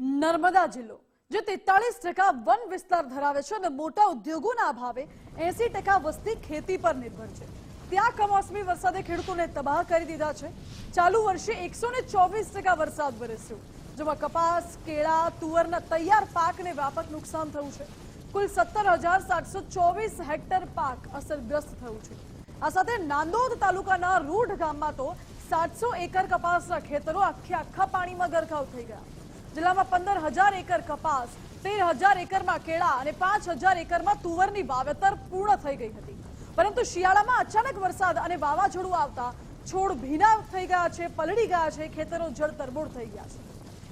નર્મદા જિલ્લો, જે તેતાળીસ ટકા વન વિસ્તાર ધરાવે છે અને મોટા ઉદ્યોગોના અભાવે એસી ટકા વસ્તી ખેતી પર નિર્ભર છે. ત્યાં કમોસમી વરસાદે ખેડૂતોને તબાહ કરી દીધા છે. ચાલુ વર્ષે એકસો ચોવીસ ટકા વરસાદ વરસ્યો, જેમાં કપાસ, કેળા તુવરના તૈયાર પાકને વ્યાપક નુકસાન થયું છે. કુલ સત્તર હજાર સાતસો ચોવીસ હેક્ટર પાક અસરગ્રસ્ત થયું છે. આ સાથે નાંદોદ તાલુકાના રૂઢ ગામમાં તો સાતસો એકર કપાસના ખેતરો આખે આખા પાણીમાં ગરકાવ થઈ ગયા. જિલ્લામાં પંદર હજાર એકર કપાસ, તેર હજાર એકરમાં કેળા અને પાંચ હજાર એકરમાં તુવરની વાવેતર પૂર્ણ થઈ ગઈ હતી. પરંતુ શિયાળામાં અચાનક વરસાદ અને વાવાઝોડું આવતા છોડ ભીના થઈ ગયા છે, પલળી ગયા છે, ખેતરો જળ તરબોળ થઈ ગયા છે.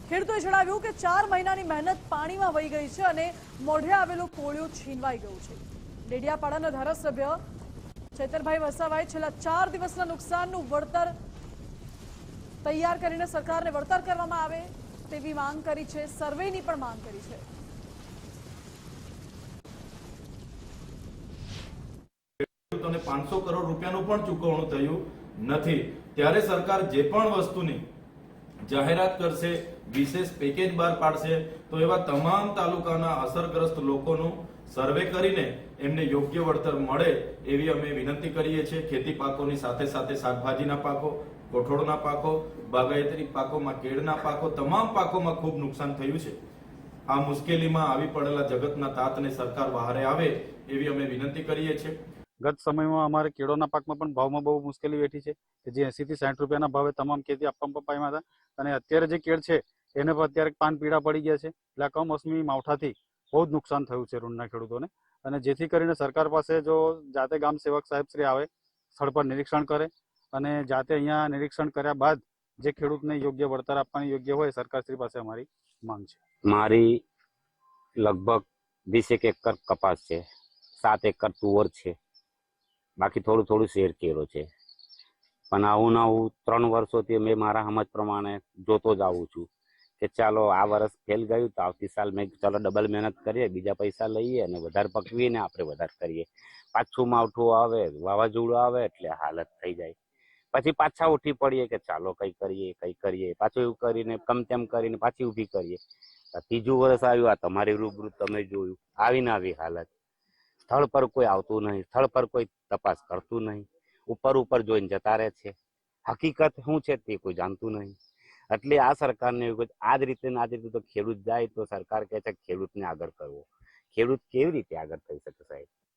ખેડૂતોએ જણાવ્યું કે ચાર મહિનાની મહેનત પાણીમાં વહી ગઈ છે અને મોઢે આવેલું કોળિયું છીનવાઈ ગયું છે. ડેડિયાપાડાના ધારાસભ્ય ચૈતરભાઈ વસાવાએ છેલ્લા ચાર દિવસના નુકસાનનું વળતર તૈયાર કરીને સરકારને વળતર કરવામાં આવે. તેવી માંગ કરી છે, સર્વેની પણ માંગ કરી છે. પાંચસો કરોડ રૂપિયાનું પણ ચૂકવણું થયું નથી. ત્યારે સરકાર જે પણ વસ્તુની જાહેરાત કરશે, વિશેષ પેકેજ બહાર પાડશે, તો એવા તમામ તાલુકાના અસરગ્રસ્ત લોકોનું સર્વે કરીને એમને યોગ્ય વળતર મળે એવી અમે વિનંતી કરીએ છીએ. ખેતી પાકોની સાથે સાથે શાકભાજીના પાકો કઠોળના પાકો બાગાયતરી પાકોમાં કેળના પાકો, તમામ પાકોમાં ખૂબ નુકસાન થયું છે. આ મુશ્કેલીમાં આવી પડેલા જગતના તાતને સરકાર વહારે આવે એવી અમે વિનંતી કરીએ છીએ. ગત સમયમાં અમારે કેળોના પાકમાં પણ ભાવમાં બહુ મુશ્કેલી વેઠી છે કે જે એસી થી સાઠ રૂપિયાના ભાવે તમામ ખેતી આપવામાં પામ્યા હતા. અને અત્યારે જે કેળ છે, એને પણ અત્યારે પાન પીળા પડી ગયા છે. એટલે કમોસમી માવઠાથી બહુ જ નુકસાન થયું છે ઋણના ખેડૂતોને. અને જેથી કરીને સરકાર પાસે જો જાતે ગામ સેવક સાહેબ શ્રી આવે, સ્થળ પર નિરીક્ષણ કરે અને જાતે અહીંયા નિરીક્ષણ કર્યા બાદ જે ખેડૂતને યોગ્ય વળતર આપવાની યોગ્ય હોય સરકારશ્રી પાસે અમારી માંગ છે. મારી લગભગ વીસ એક એકર કપાસ છે, સાત એકર તુવર છે, બાકી થોડું થોડું શેર કેરો છે. પણ આવું ને આવું ત્રણ વર્ષોથી મેં મારા સમજ પ્રમાણે જોતો જ આવું છું. કે ચાલો આ વર્ષ ફેલ ગયું તો આવતી સાલ મેં ચાલો ડબલ મહેનત કરીએ, બીજા પૈસા લઈએ અને વધારે પકવીને આપણે વધારે કરીએ. પાછું માવઠું આવે, વાવાઝોડું આવે એટલે હાલત થઈ જાય. પછી પાછા ઉઠી પડીએ કે ચાલો કઈ કરીએ કઈ કરીએ. પાછું એવું કરીને, કમ તેમ કરીને પાછી ઊભી કરીએ. ત્રીજું વર્ષ આવ્યું, આ તમારી રૂબરૂ તમે જોયું. આવીને આવી હાલત. સ્થળ પર કોઈ આવતું નહીં, સ્થળ પર કોઈ તપાસ કરતું નહીં. ઉપર ઉપર જોઈને જતા રહે છે. હકીકત શું છે તે કોઈ જાણતું નહીં. એટલે આ સરકારને એવું આ જ રીતે ના જ રીતે તો ખેડૂત જાય તો સરકાર કહે છે ખેડૂતને આગળ કરવો. ખેડૂત કેવી રીતે આગળ થઈ શકે સાહેબ?